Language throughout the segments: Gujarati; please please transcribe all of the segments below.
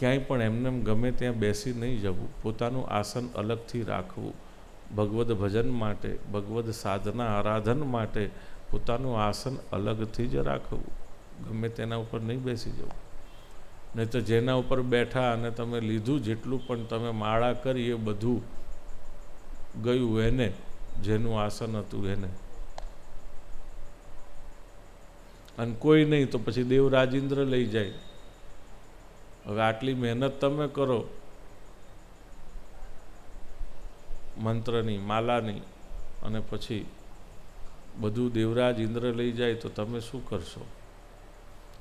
ક્યાંય પણ એમને ગમે ત્યાં બેસી નહીં જવું. પોતાનું આસન અલગથી રાખવું. ભગવદ્ ભજન માટે, ભગવદ્ સાધના, આરાધન માટે પોતાનું આસન અલગથી જ રાખવું. ગમે તેના ઉપર નહીં બેસી જવું. નહીં તો જેના ઉપર બેઠા અને તમે લીધું જેટલું પણ તમે માળા કરી એ બધું ગયું એને, જેનું આસન હતું એને. અને કોઈ નહીં તો પછી દેવ રાજેન્દ્ર લઈ જાય. હવે આટલી મહેનત તમે કરો. મંત્રની, માલાની અને પછી બધું દેવરાજ ઇન્દ્ર લઈ જાય તો તમે શું કરશો?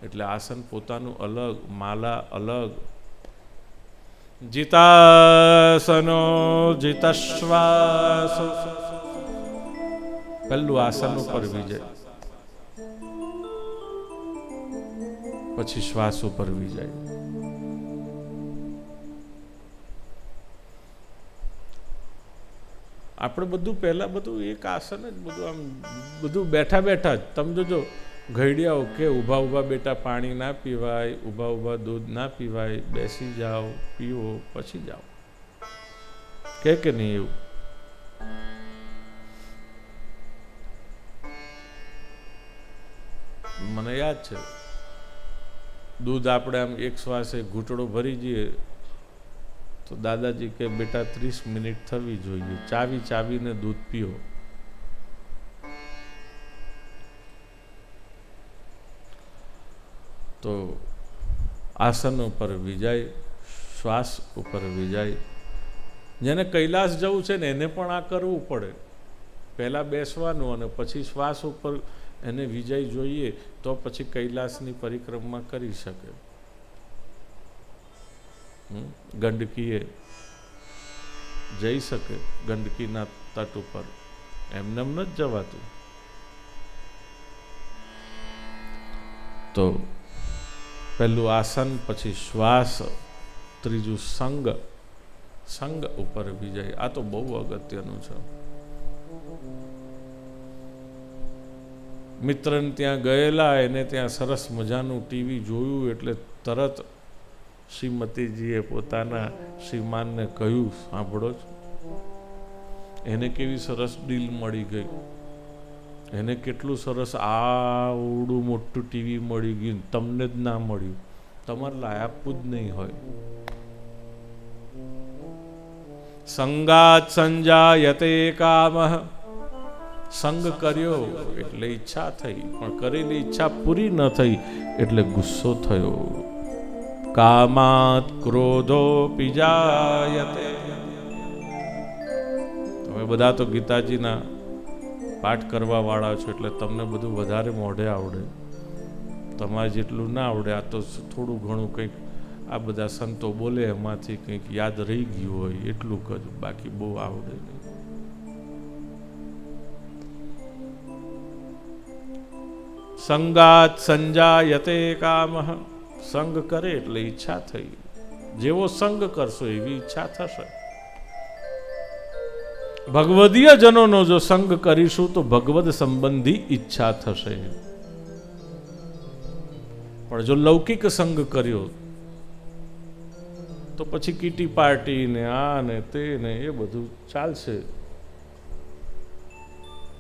એટલે આસન પોતાનું અલગ, માલા અલગ. જીતાસનો જીતશ્વાસ. પહેલું આસન ઉપર વિજય. પછી શ્વાસ ઉપર વિજય. આપણે બધું પહેલાં બધું એક આસન જ બધું આમ બધું બેઠા બેઠા જ. તમે જોજો ઘડિયાઓ કે ઊભા ઊભા બેટા પાણી ના પીવાય, ઊભા ઊભા દૂધ ના પીવાય, બેસી જાઓ પીવો પછી જાઓ. કે કે નહીં એવું? મને યાદ છે. દૂધ આપણે આમ એક શ્વાસે ઘૂંટડો ભરી જઈએ તો દાદાજી કે, બેટા, ત્રીસ મિનિટ થવી જોઈએ. ચાવી ચાવીને દૂધ પીઓ. તો આસન ઉપર વિજય, શ્વાસ ઉપર વિજય. જેને કૈલાસ જવું છે ને, એને પણ આ કરવું પડે. પહેલાં બેસવાનું અને પછી શ્વાસ ઉપર એને વિજય જોઈએ તો પછી કૈલાસની પરિક્રમા કરી શકે? ગંડકીએ જઈ શકે ગંડકીના તટ ઉપર. એમને એમ નથી જવાતું. તો પહેલું આસન, પછી શ્વાસ, ત્રીજું સંગ. સંગ ઉપર વિજય. આ તો બહુ અગત્યનું છે. મિત્રને ત્યાં ગયેલા, એને ત્યાં સરસ મજાનું ટીવી જોયું એટલે તરત શ્રીમતીજીએ પોતાના શ્રીમાનને કહ્યું, સાંભળો છો. એને કેવી સરસ ડીલ મળી ગઈ. એને કેટલું સરસ આવડું મોટું ટીવી મળી ગયું. તમને જ ના મળ્યું. તમારે લાય આપવું જ નહીં હોય. સંગાત સંજાયતે કામ. સંગ કર્યો એટલે ઈચ્છા થઈ, પણ કરેલી ઈચ્છા પૂરી ન થઈ એટલે ગુસ્સો થયો. કામાત ક્રોધો પિજાયતે તમે બધા તો ગીતાજીના પાઠ કરવા વાળા છો એટલે તમને બધું વધારે મોઢે આવડે. તમારે જેટલું ના આવડે, આ તો થોડું ઘણું કંઈક આ બધા સંતો બોલે, એમાંથી કંઈક યાદ રહી ગયું હોય, એટલું જ બાકી બહુ આવડે નહીં. સંગાત સંજાયતે કામ. સંગ કરે એટલે ઈચ્છા થઈ. જેવો સંગ કરશો એવી ઈચ્છા થશે. ભગવદીય જનોનો જો સંગ કરીશું તો ભગવદ સંબંધી ઈચ્છા થશે. પણ જો લૌકિક સંગ કર્યો, તો પછી કીટી પાર્ટી ને આ ને તે ને એ બધું ચાલશે.